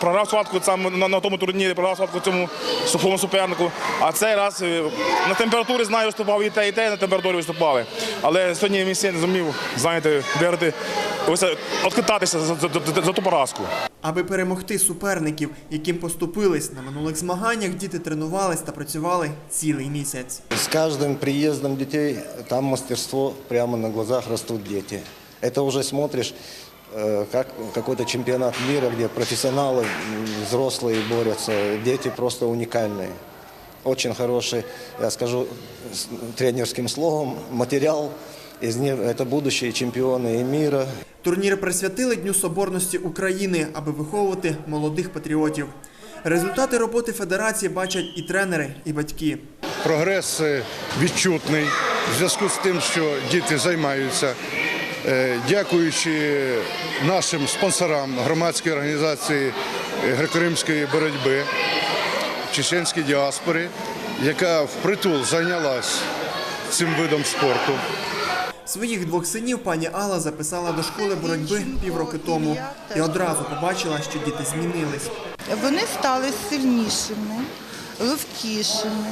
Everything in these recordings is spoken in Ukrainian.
програв схватку сам на, на тому турнірі, програв схватку цьому сухому супернику. А цей раз е, на температурі знаю, виступав і те, і те на температурі виступали. Але сьогодні місце не зумів, знаєте, виграти, ось е, відкататися за, за, за, за ту поразку. Аби перемогти суперників, яким поступились на минулих змаганнях, діти тренувались та працювали цілий місяць. С каждым приездом детей там мастерство прямо на глазах растут дети. Это уже смотришь э, как какой-то чемпионат мира, где профессионалы, м, взрослые борются. Дети просто уникальные. Очень хороший, я скажу с тренерским словом, материал. Из них это будущие чемпионы и мира, Турнір присвятили Дню Соборності України, аби виховувати молодих патріотів. Результати роботи федерації бачать і тренери, і батьки. Прогрес е, відчутний в зв'язку з тим, що діти займаються. Е, Дякуючи нашим спонсорам громадської організації е, греко-римської боротьби, чеченській діаспори, яка впритул зайнялась цим видом спорту. Своїх двох синів пані Алла записала до школи боротьби півроки тому і одразу побачила, що діти змінились. Вони стали сильнішими, ловкішими.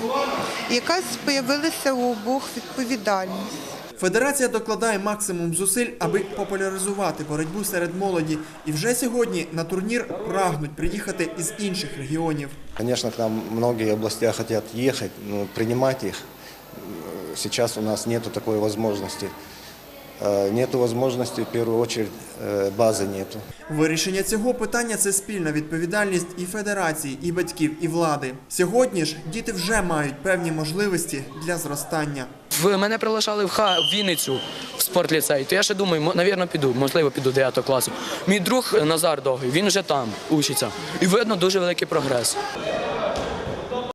Якась з'явилася у обох відповідальність. Федерація докладає максимум зусиль, аби популяризувати боротьбу серед молоді. І вже сьогодні на турнір прагнуть приїхати із інших регіонів. Конечно, к нам многие областя хотят ехать, но принимать их э, сейчас у нас нету такой возможности. Э, Нету возможности, в первую очередь, э, базы нету. Вирішення цього питання це спільна відповідальність і федерації, і батьків, і влади. Сьогодні ж діти вже мають певні можливості для зростання. В мене прилашали в Ха в Вінницю в спортліцей. То я ще думаю, навірно, піду, можливо, піду 9 класу. Мій друг Назар Довгий, він вже там учиться. І видно дуже великий прогрес.